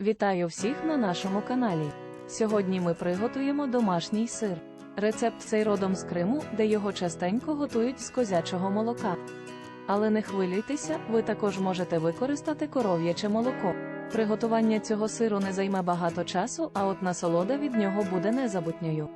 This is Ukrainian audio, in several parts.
Вітаю всіх на нашому каналі. Сьогодні ми приготуємо домашній сир. Рецепт цей родом з Криму, де його частенько готують з козячого молока. Але не хвилюйтеся, ви також можете використати коров'яче молоко. Приготування цього сиру не займе багато часу, а от насолода від нього буде незабутньою.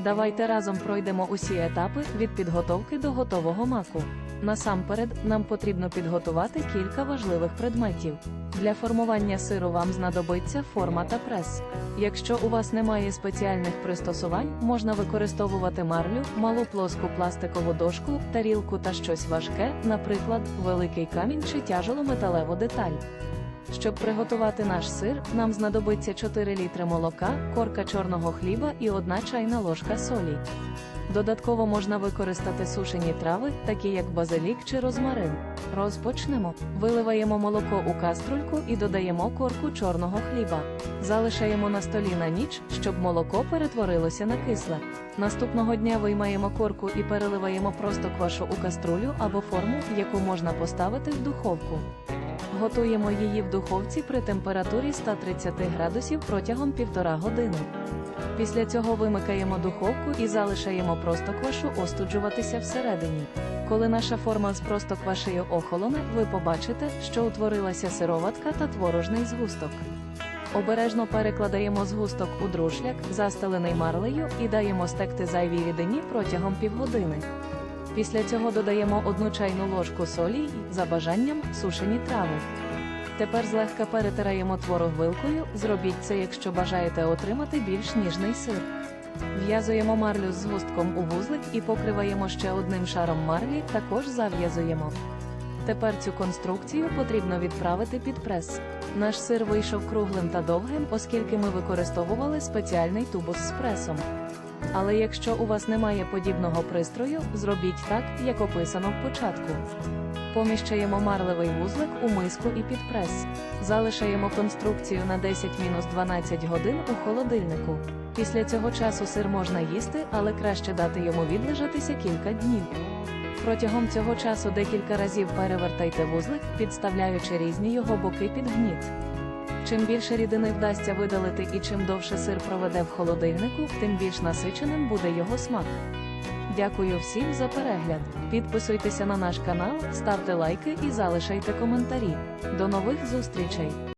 Давайте разом пройдемо усі етапи від підготовки до готового маку. Насамперед, нам потрібно підготувати кілька важливих предметів. Для формування сиру вам знадобиться форма та прес. Якщо у вас немає спеціальних пристосувань, можна використовувати марлю, малу плоску пластикову дошку, тарілку та щось важке, наприклад, великий камінь чи тяжелу металеву деталь. Щоб приготувати наш сир, нам знадобиться 4 літри молока, корка чорного хліба і 1 чайна ложка солі. Додатково можна використати сушені трави, такі як базилік чи розмарин. Розпочнемо. Виливаємо молоко у каструльку і додаємо корку чорного хліба. Залишаємо на столі на ніч, щоб молоко перетворилося на кисле. Наступного дня виймаємо корку і переливаємо просто квашу у каструлю або форму, яку можна поставити в духовку. Готуємо її в духовці при температурі 130 градусів протягом півтора години. Після цього вимикаємо духовку і залишаємо просто квашу остуджуватися всередині. Коли наша форма з просто квашею охолоне, ви побачите, що утворилася сироватка та творожний згусток. Обережно перекладаємо згусток у друшляк, застелений марлею, і даємо стекти зайвій рідині протягом півгодини. Після цього додаємо одну чайну ложку солі і, за бажанням, сушені трави. Тепер злегка перетираємо творог вилкою, зробіть це, якщо бажаєте отримати більш ніжний сир. В'язуємо марлю з згустком у вузлик і покриваємо ще одним шаром марлі, також зав'язуємо. Тепер цю конструкцію потрібно відправити під прес. Наш сир вийшов круглим та довгим, оскільки ми використовували спеціальний тубус з пресом. Але якщо у вас немає подібного пристрою, зробіть так, як описано в початку. Поміщаємо марлевий вузлик у миску і під прес. Залишаємо конструкцію на 10-12 годин у холодильнику. Після цього часу сир можна їсти, але краще дати йому відлежатися кілька днів. Протягом цього часу декілька разів перевертайте вузлик, підставляючи різні його боки під гніт. Чим більше рідини вдасться видалити і чим довше сир проведе в холодильнику, тим більш насиченим буде його смак. Дякую всім за перегляд. Підписуйтеся на наш канал, ставте лайки і залишайте коментарі. До нових зустрічей!